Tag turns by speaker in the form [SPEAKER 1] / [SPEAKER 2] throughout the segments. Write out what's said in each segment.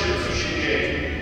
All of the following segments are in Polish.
[SPEAKER 1] się, co się dzieje.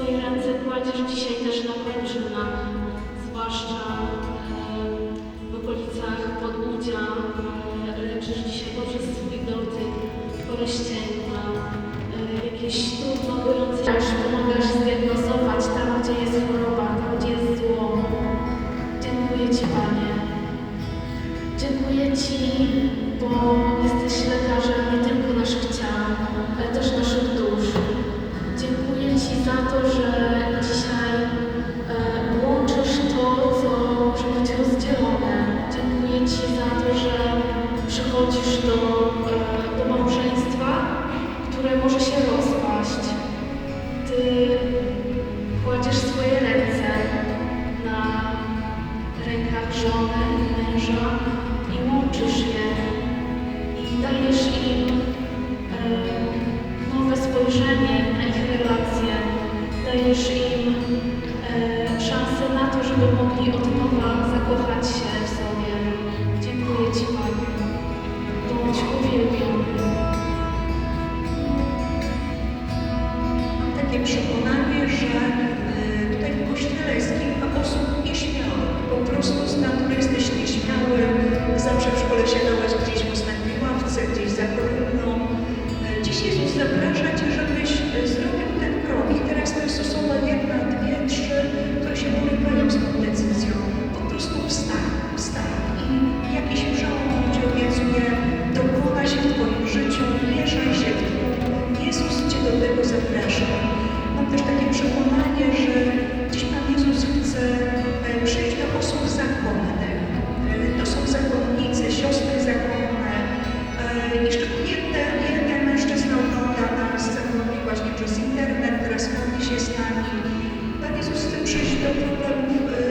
[SPEAKER 1] swoje ręce kładziesz dzisiaj też na kończynach, zwłaszcza w okolicach podłudzia e, leczysz dzisiaj poprzez swój dotyk, porościenia, e, jakieś trudno żeby mogli od nowa zakochać się
[SPEAKER 2] przyjść do problemu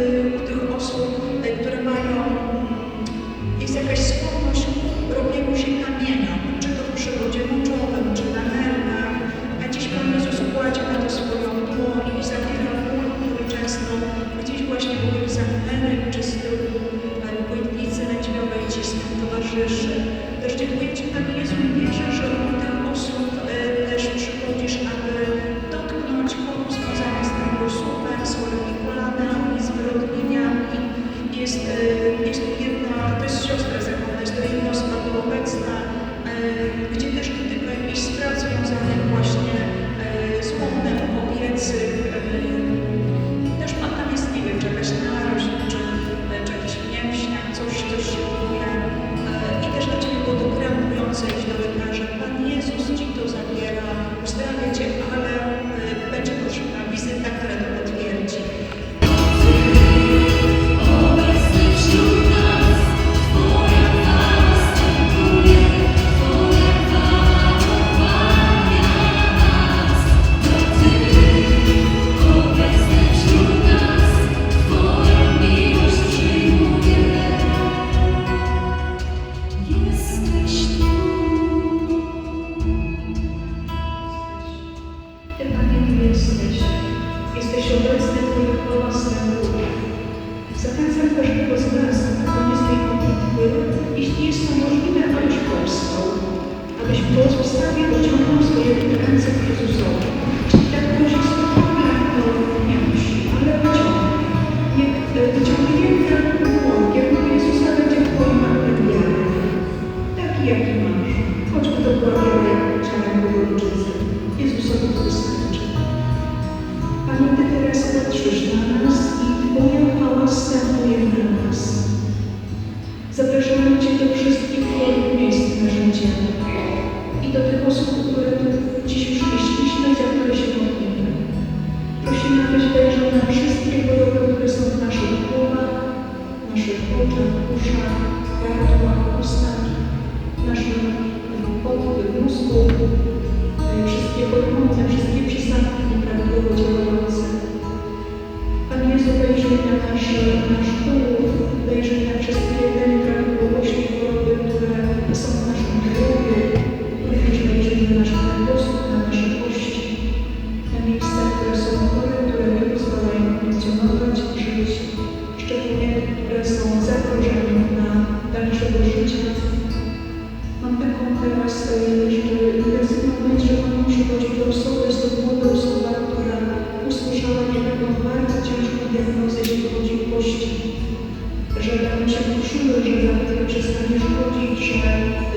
[SPEAKER 2] że damy się uczyły, że nawet jak przestaniesz chodzić, że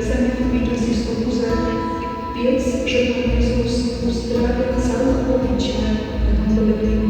[SPEAKER 2] zamiatamy czas jest obuzem. Wiedz, że Pan Jezus uzdrawia całkowicie na drogę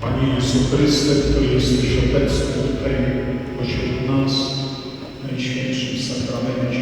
[SPEAKER 2] Panie
[SPEAKER 3] Jezu Chryste, który jesteś obecny tutaj pośród nas, w Najświętszym Sakramencie,